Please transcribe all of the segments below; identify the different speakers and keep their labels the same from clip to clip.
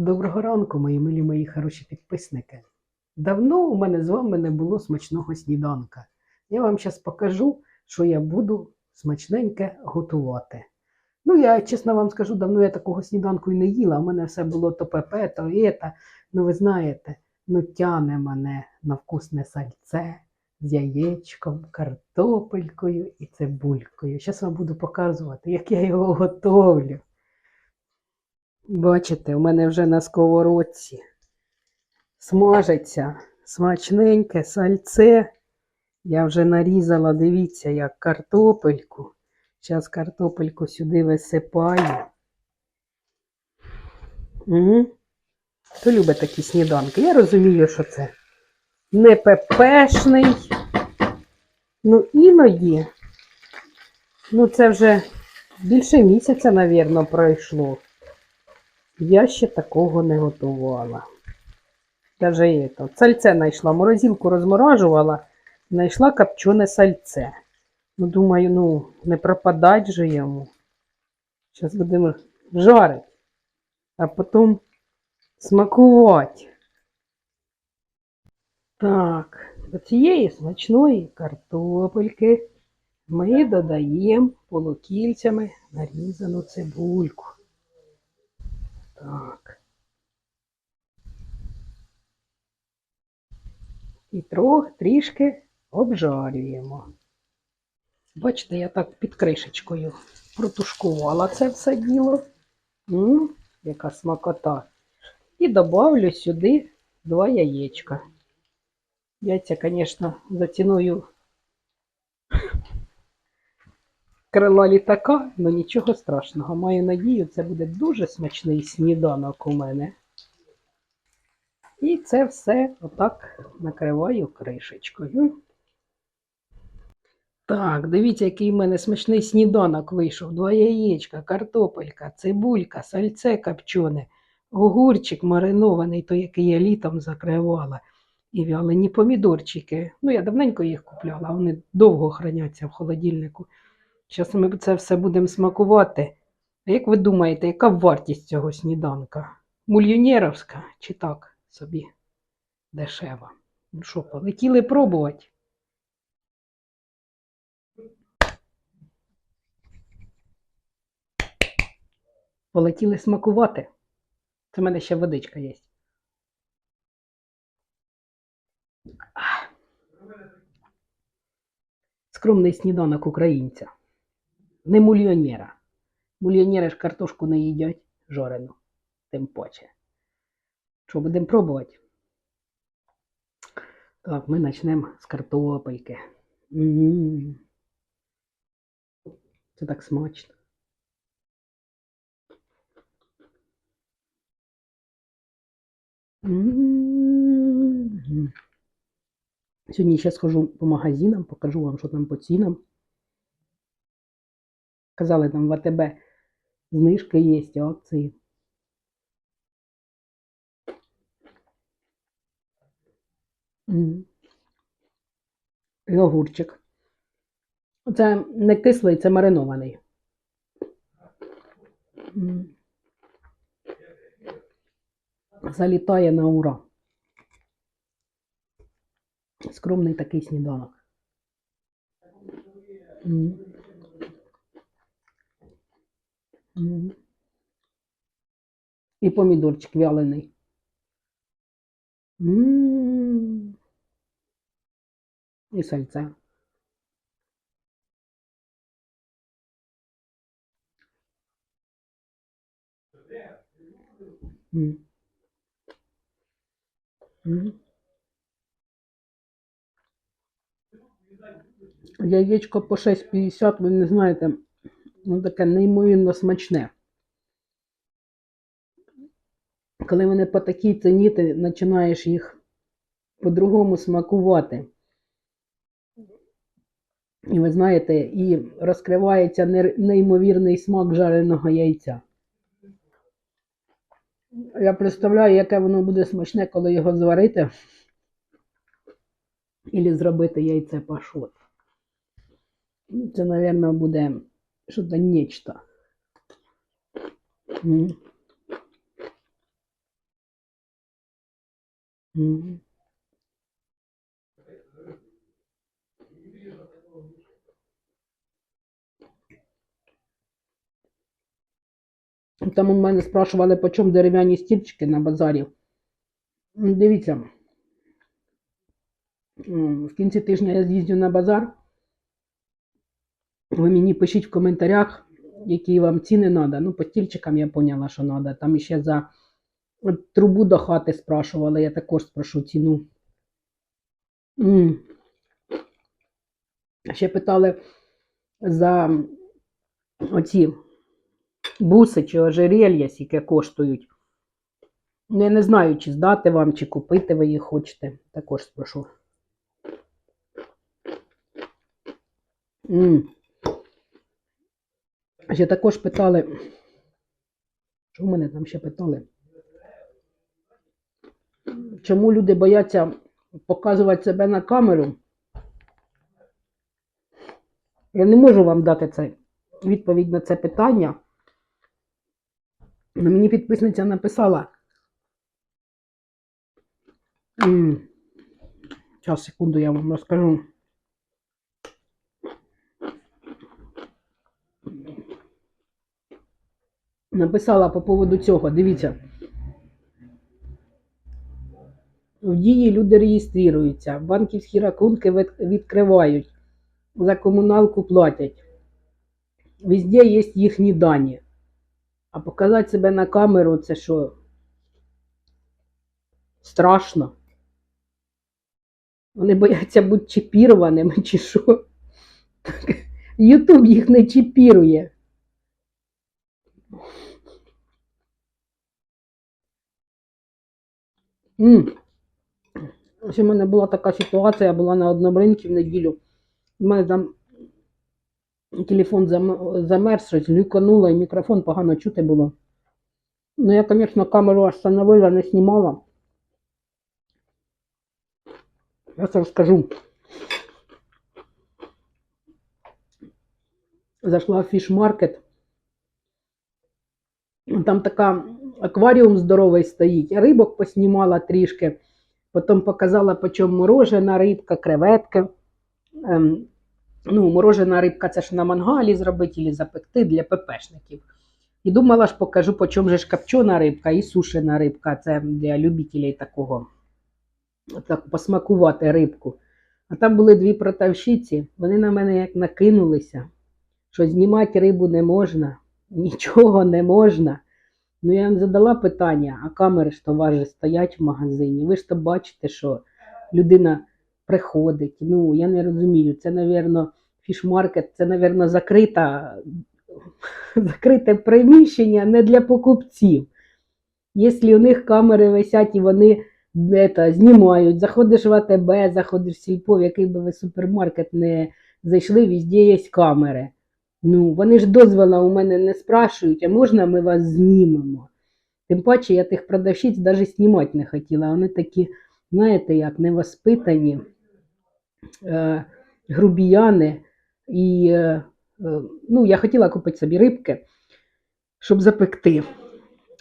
Speaker 1: Доброго ранку, мої милі мої хороші підписники. Давно у мене з вами не було смачного сніданка. Я вам зараз покажу, що я буду смачненьке готувати. Ну, я чесно вам скажу, давно я такого сніданку і не їла. У мене все було то ПП, то ета. Ну, ви знаєте, ну тяне мене на вкусне сальце з яєчком, картопелькою і цибулькою. Зараз вам буду показувати, як я його готовлю. Бачите, у мене вже на сковородці смажиться смачненьке сальце. Я вже нарізала, дивіться, як картопельку. Зараз картопельку сюди висипаю. Угу. Хто любить такі сніданки? Я розумію, що це не пепешний. Ну, іноді, ну це вже більше місяця, мабуть, пройшло. Я ще такого не готувала. Даже это. Сальце знайшла, морозилку розморажувала, знайшла копчене сальце. Ну, думаю, ну, не пропадать же йому. Зараз будемо жарити, а потім смакувати. Так, до цієї смачної картопельки ми додаємо полукільцями нарізану цибульку. Так. І трох трішки обжарюємо. Бачите, я так під кришечкою протушкувала це все діло. М, яка смакота. І добавлю сюди два яєчка. Яйця, звісно, за ціною крила літака, але нічого страшного. Маю надію, це буде дуже смачний сніданок у мене. І це все отак накриваю кришечкою. Так, дивіться, який в мене смачний сніданок вийшов. Два яєчка, картопелька, цибулька, сальце копчене, огурчик маринований, той, який я літом закривала. І вялені помідорчики. Ну, я давненько їх купляла, вони довго храняться в холодильнику. Зараз ми це все будемо смакувати. А як ви думаєте, яка вартість цього сніданка? Мульйонєровська чи так собі дешева? Ну що, полетіли пробувати? Полетіли смакувати. Це в мене ще водичка є. Скромний сніданок українця. Не мульйонера. Мульйонери ж картошку не їдять жорену, тим паче. Що, будемо пробувати? Так, ми почнемо з картопельки. М. Це так смачно. М. Сьогодні ще схожу по магазинам, покажу вам, що там по цінам. Казали, там в АТБ знижки є, акції. М. І огурчик. Це не кислий, це маринований. Залітає на ура. Скромний такий сніданок. М. М. І помідорчик вялений. І сальце. М. М. Яєчко по 6,50, ви не знаєте, ну таке неймовірно смачне. Коли вони по такій ціні, ти починаєш їх по-другому смакувати. І ви знаєте, і розкривається неймовірний смак жареного яйця. Я представляю, яке воно буде смачне, коли його зварити. Ілі зробити яйце пашот. Це, мабуть, буде щось нечто. М. Мгм. Там у мене спрашували, по чому дерев'яні стільчики на базарі. Дивіться, в кінці тижня я з'їздю на базар. Ви мені пишіть в коментарях, які вам ціни треба. Ну, по стільчикам я поняла, що треба. Там ще за трубу до хати спрашували, я також спрошу ціну. М. Ще питали за оці буси чи ожерелья, скільки коштують. Ну, я не знаю, чи здати вам, чи купити ви їх хочете. Також спрошу. М. Ще також питали. Що мене там ще питали? Чому люди бояться показувати себе на камеру? Я не можу вам дати це, відповідь на це питання. Но мені підписниця написала. Зараз, секунду, я вам розкажу. Написала по поводу цього. Дивіться. В дії люди реєструються, банківські рахунки відкривають, за комуналку платять. Везде є їхні дані. А показати себе на камеру це що? Страшно. Вони бояться бути чіпірованими чи що. Ютуб їх не чіпірує. Ще в мене була така ситуація, я була на одному ринку в неділю. У мене там телефон замерз, щось люкануло, і мікрофон погано чути було. Ну, я, звісно, камеру остановила, не знімала. Зараз розкажу. Зайшла в фіш-маркет. Там така акваріум здоровий стоїть. Рибок поснімала трішки. Потім показала, по морожена рибка, креветки. Ем, ну, морожена рибка це ж на мангалі зробити або запекти для ППшників. І думала ж покажу, по чому же ж копчена рибка і сушена рибка. Це для любителів такого так, посмакувати рибку. А там були дві продавщиці, вони на мене як накинулися, що знімати рибу не можна, нічого не можна. Ну, я їм задала питання, а камери ж то же стоять в магазині. Ви ж то бачите, що людина приходить. Ну, я не розумію. Це, напевно, фішмаркет, це, напевно, закрита, закрите приміщення не для покупців. Якщо у них камери висять і вони это, знімають, заходиш в АТБ, заходиш в сільпо, в який би ви супермаркет не зайшли, везде є камери. Ну, вони ж дозвола у мене не спрашують, а можна ми вас знімемо? Тим паче я тих продавщиць навіть знімати не хотіла. Вони такі, знаєте, як невоспитані, е, грубіяни. І е, е, ну, я хотіла купити собі рибки, щоб запекти.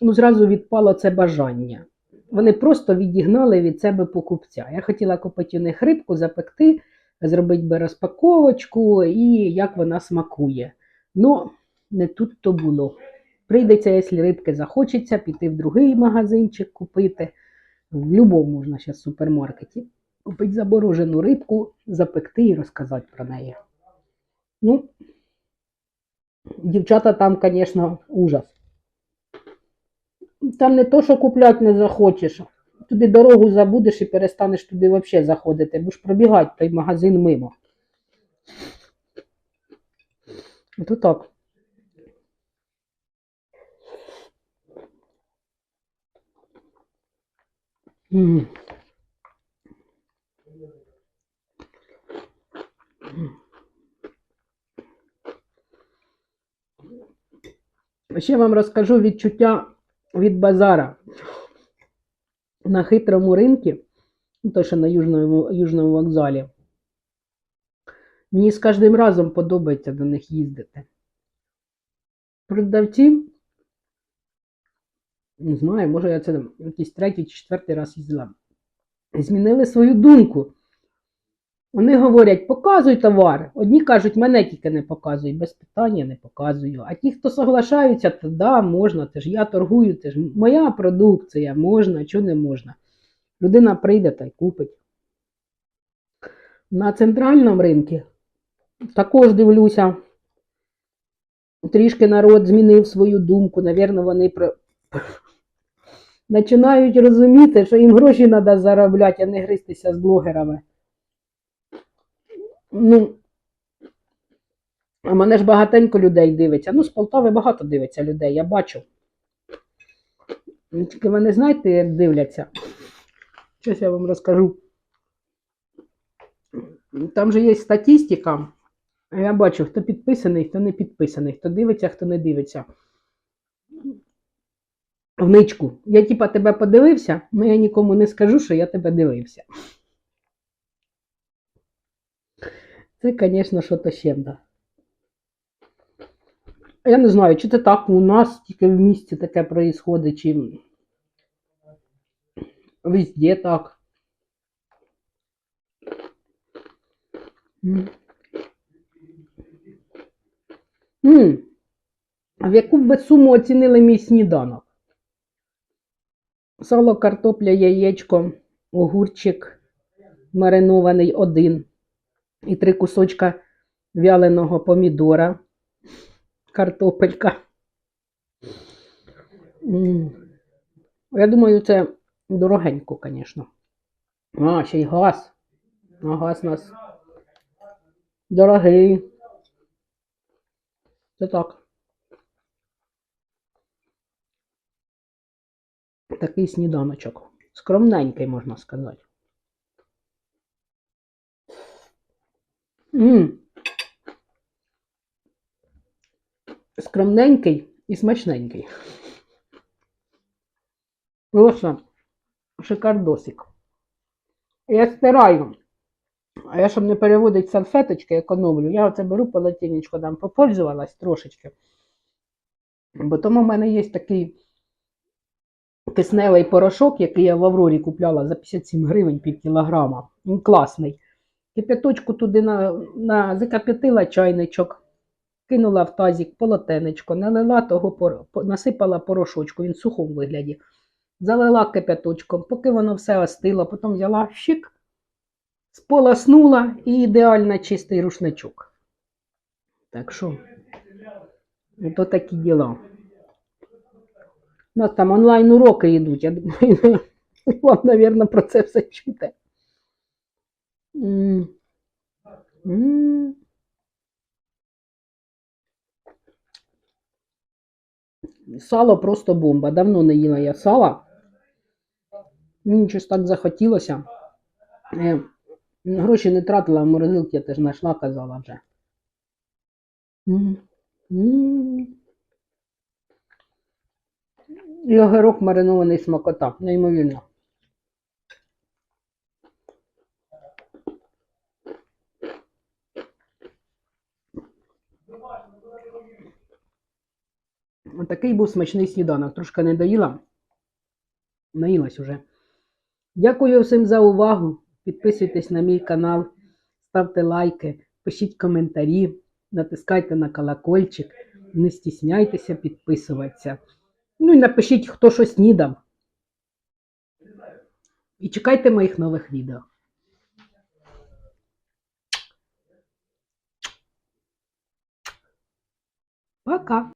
Speaker 1: Ну, зразу відпало це бажання. Вони просто відігнали від себе покупця. Я хотіла купити у них рибку, запекти, зробити би розпаковочку і як вона смакує. Ну, не тут то було. Прийдеться, якщо рибки захочеться, піти в другий магазинчик купити. В будь-якому можна зараз супермаркеті. Купити заборожену рибку, запекти і розказати про неї. Ну, дівчата там, звісно, ужас. Там не то, що купляти не захочеш. Туди дорогу забудеш і перестанеш туди взагалі заходити, будеш пробігати той магазин мимо. То так. М. Ще вам розкажу відчуття від базара. На хитрому ринку, ну, то що на Южному, Южному вокзалі. Мені з кожним разом подобається до них їздити. Продавці, не знаю, може я це якийсь третій чи четвертий раз їздила. змінили свою думку. Вони говорять, показуй товар. Одні кажуть, мене тільки не показуй, без питання не показую. А ті, хто соглашаються, то да, можна, це ж я торгую, це ж моя продукція, можна, чого не можна. Людина прийде та й купить. На центральному ринку також дивлюся, трішки народ змінив свою думку. Навірно, вони про... починають розуміти, що їм гроші треба заробляти, а не гристися з блогерами. Ну, а мене ж багатенько людей дивиться. Ну, з Полтави багато дивиться людей, я бачу. Ну, Тільки вони знаєте, як дивляться. Щось я вам розкажу. Там же є статистика. Я бачу, хто підписаний, хто не підписаний, хто дивиться, хто не дивиться. В ничку. Я типа тебе подивився, але я нікому не скажу, що я тебе дивився. Це, звісно, що то ще. Я не знаю, чи це так у нас тільки в місті таке происходить, чи везде так. М. М. В яку б ви суму оцінили мій сніданок? Сало, картопля, яєчко, огурчик маринований один і три кусочка вяленого помідора, картопелька. Я думаю, це дорогенько, звісно. А, ще й газ. А газ у нас дорогий. Це так. Такий сніданочок. Скромненький, можна сказати. М. Скромненький і смачненький. Просто шикардосик. Я стираю. А я, щоб не переводити салфеточки, економлю, я оце беру полотенечко, там попользувалась трошечки. Бо тому в мене є такий кисневий порошок, який я в Аврорі купляла за 57 гривень пів кілограма. Він класний. Кип'яточку туди на, на, закип'ятила чайничок, кинула в тазик полотенечко, налила того, насипала порошочку, він в сухому вигляді. Залила кип'яточком, поки воно все остило, потім взяла щик, сполоснула і ідеально чистий рушничок. Так що, то такі діла. У нас там онлайн уроки йдуть. Я думаю, вам, мабуть, про це все чути. М. М. Сало просто бомба. Давно не їла я сала. Мені щось так захотілося. Е, Гроші не тратила, в морозилці я теж знайшла, казала вже. М. М. Маринований смакота, неймовірно. Такий був смачний сніданок. Трошки не доїла. Наїлась уже. Дякую всім за увагу. Підписуйтесь на мій канал, ставте лайки, пишіть коментарі, натискайте на колокольчик, не стісняйтеся підписуватися. Ну і напишіть, хто що снідав. І чекайте моїх нових відео. Пока!